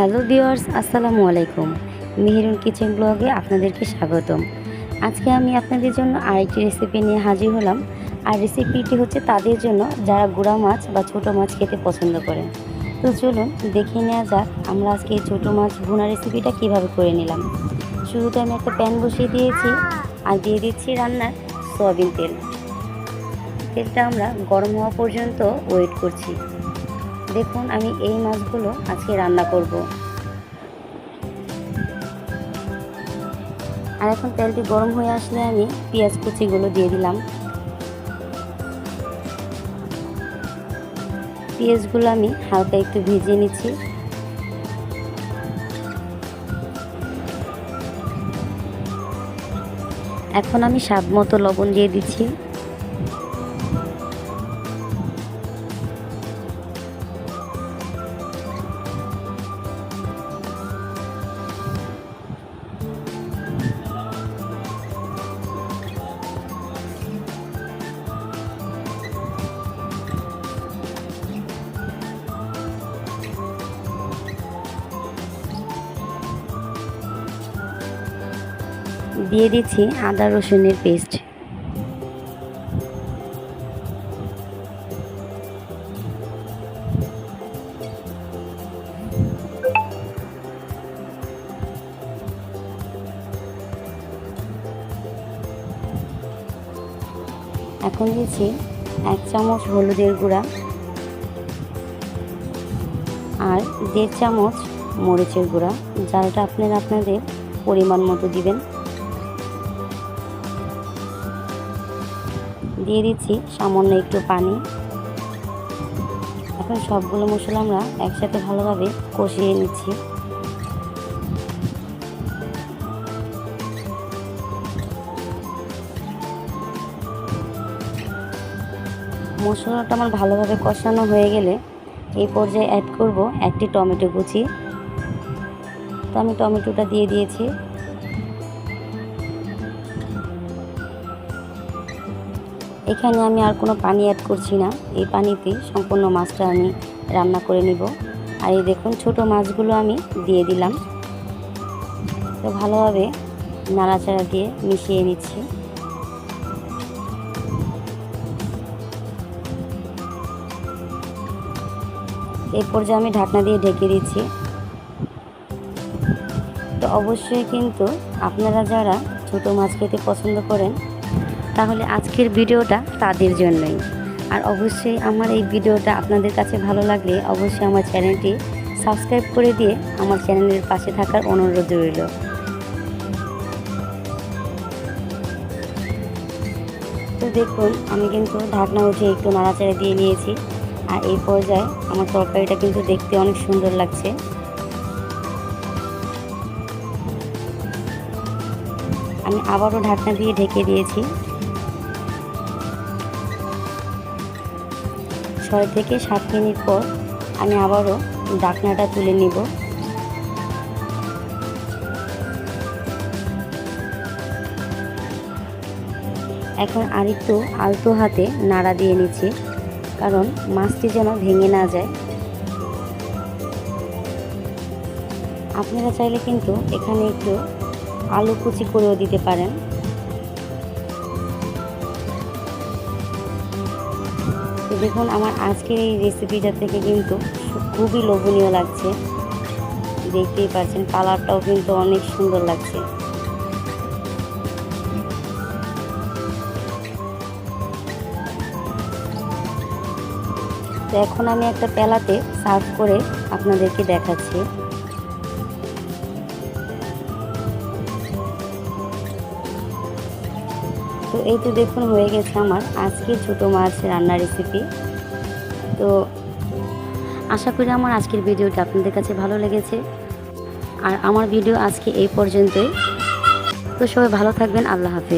Hello viewers, আসসালামু আলাইকুম। Meherun kitchen ব্লগে আপনাদেরকে স্বাগতম। আজকে আমি আপনাদের জন্য আরেকটি রেসিপি নিয়ে হাজির হলাম। আর রেসিপিটি হচ্ছে তাদের জন্য যারা গুঁড়া মাছ বা ছোটো মাছ খেতে পছন্দ করেন তো চলুন দেখে নেওয়া যাক আমরা আজকে এই ছোটো মাছ ভুনা রেসিপিটা কীভাবে করে নিলাম। শুরুতে আমি একটা প্যান বসিয়ে দিয়েছি আর দিয়ে দিচ্ছি রান্নার সয়াবিন তেল। তেলটা আমরা গরম হওয়া পর্যন্ত ওয়েট করছি। দেখুন আমি এই মাছগুলো আজকে রান্না করব। আর এখন তেলটি গরম হয়ে আসলে আমি পেঁয়াজ কুচিগুলো দিয়ে দিলাম। পেঁয়াজগুলো আমি হালকা একটু ভিজিয়ে নিচ্ছি। এখন আমি স্বাদ মতো লবণ দিয়ে দিচ্ছি। দিয়ে দিচ্ছি আদা রসুনের পেস্ট। এখন দিচ্ছি এক চামচ হলুদের গুঁড়া আর দেড় চামচ মরিচের গুঁড়া। জালটা আপনারা আপনাদের পরিমাণ মতো দিবেন। দিয়ে দিচ্ছি, সামান্য একটু পানি। এখন সবগুলো মশলা আমরা একসাথে ভালোভাবে কষিয়ে নিচ্ছি। মশলাটা আমার ভালোভাবে কষানো হয়ে গেলে এই পর্যায়ে অ্যাড করব একটি টমেটো কুচি। তো আমি টমেটোটা দিয়ে দিয়েছি। এখানে আমি আর কোনো পানি অ্যাড করছি না। এই পানিতে সম্পূর্ণ মাছটা আমি রান্না করে নিব। আর এই দেখুন, ছোট মাছগুলো আমি দিয়ে দিলাম। তো ভালোভাবে নাড়াচাড়া দিয়ে মিশিয়ে নিচ্ছি। এই পর্যায়ে আমি ঢাকনা দিয়ে ঢেকে দিচ্ছি। তো অবশ্যই কিন্তু আপনারা যারা ছোট মাছ খেতে পছন্দ করেন তাহলে আজকের ভিডিওটা তাদের জন্যই। আর অবশ্যই আমার এই ভিডিওটা আপনাদের কাছে ভালো লাগলে অবশ্যই আমার চ্যানেলটি সাবস্ক্রাইব করে দিয়ে আমার চ্যানেলের পাশে থাকার অনুরোধ রইল। তো দেখুন, আমি কিন্তু ঢাকনা উঠে একটু নাড়াচাড়া দিয়ে নিয়েছি। আর এই পর্যায়ে আমার তরকারিটা কিন্তু দেখতে অনেক সুন্দর লাগছে। আমি আবারও ঢাকনা দিয়ে ঢেকে দিয়েছি। ছয় থেকে সাত মিনিট পর আমি আবারও ডাকনাটা তুলে নিব। এখন আরেকটু আলতো হাতে নাড়া দিয়ে নিচ্ছি, কারণ মাছটি যেন ভেঙে না যায়। আপনারা চাইলে কিন্তু এখানে একটু আলু কুচি করেও দিতে পারেন। তো দেখুন, আমার আজকের এই রেসিপিটা থেকে কিন্তু খুবই লোভনীয় লাগছে। দেখতেই পাচ্ছেন কালারটাও কিন্তু অনেক সুন্দর লাগছে। তো এখন আমি একটা পেলাতে সার্ভ করে আপনাদেরকে দেখাচ্ছি। তো এই তো দেখুন হয়ে গেছে আমার আজকে ছোট মাছ রান্নার রেসিপি তো আশা করি আমার আজকের ভিডিওটা আপনাদের কাছে ভালো লেগেছে। আর আমার ভিডিও আজকে এই পর্যন্তই। তো সবাই ভালো থাকবেন, আল্লাহ হাফিজ।